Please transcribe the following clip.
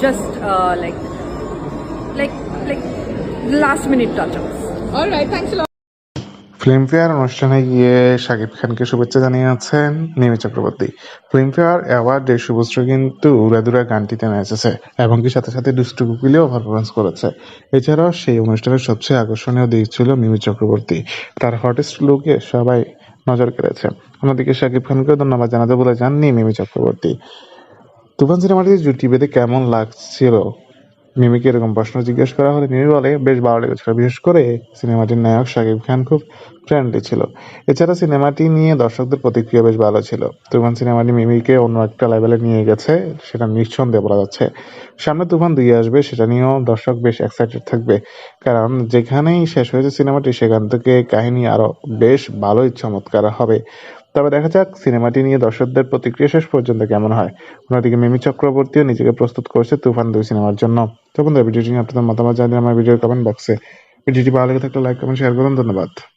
just uh, like like like last minute touch ups. All right, thanks a lot. Filmfare অনুষ্ঠানে গিয়ে শাকিব খানকে শুভেচ্ছা জানিয়েছেন মিমি চক্রবর্তী। ফিল্মফেয়ার অ্যাওয়ার্ডে শুভশ্রী কিন্তু উড়াদুরা গানটিতে নেচেছে এবং কি সাথে সাথে দুষ্টু কুকিলেও পারফরমেন্স করেছে। এছাড়াও সেই অনুষ্ঠানের সবচেয়ে আকর্ষণীয় দিক ছিল মিমি চক্রবর্তী। তার হটেস্ট লুকে সবাই নজর কেড়েছে। অন্যদিকে শাকিব খানকেও ধন্যবাদ জানাতে বলে যাননি মিমি চক্রবর্তী। তুফান সিনেমাটিতে জুটি বেঁধে কেমন লাগছিল? মিমিকে এরকম প্রশ্ন জিজ্ঞেস করা হলে মিমি বলে, বেশ ভালো লেগেছিল। বিশেষ করে সিনেমাটির নায়ক শাকিব খান খুব ফ্রেন্ডলি ছিল। এছাড়া সিনেমাটি নিয়ে দর্শকদের প্রতিক্রিয়া বেশ ভালো ছিল। তুফান সিনেমাটি মিমিকে অন্য একটা লেভেলে নিয়ে গেছে, সেটা নিঃসন্দেহে বলা যাচ্ছে। সামনে তুফান দুই আসবে, সেটা নিয়েও দর্শক বেশ এক্সাইটেড থাকবে। কারণ যেখানেই শেষ হয়েছে সিনেমাটি, সেখান থেকে কাহিনী আরও বেশ ভালোই চমৎকার হবে। তবে দেখা যাক সিনেমাটি নিয়ে দর্শকদের প্রতিক্রিয়া শেষ পর্যন্ত কেমন হয়। অন্যদিকে মিমি চক্রবর্তীও নিজেকে প্রস্তুত করছে তুফান দুই সিনেমার জন্য। তো তখন ভিডিওটি নিয়ে আপনাদের মতামত জানিয়ে আমার ভিডিওর কমেন্ট বক্সে ভিডিওটি ভালো লেগে থাকলে লাইক কমেন্ট শেয়ার করুন। ধন্যবাদ।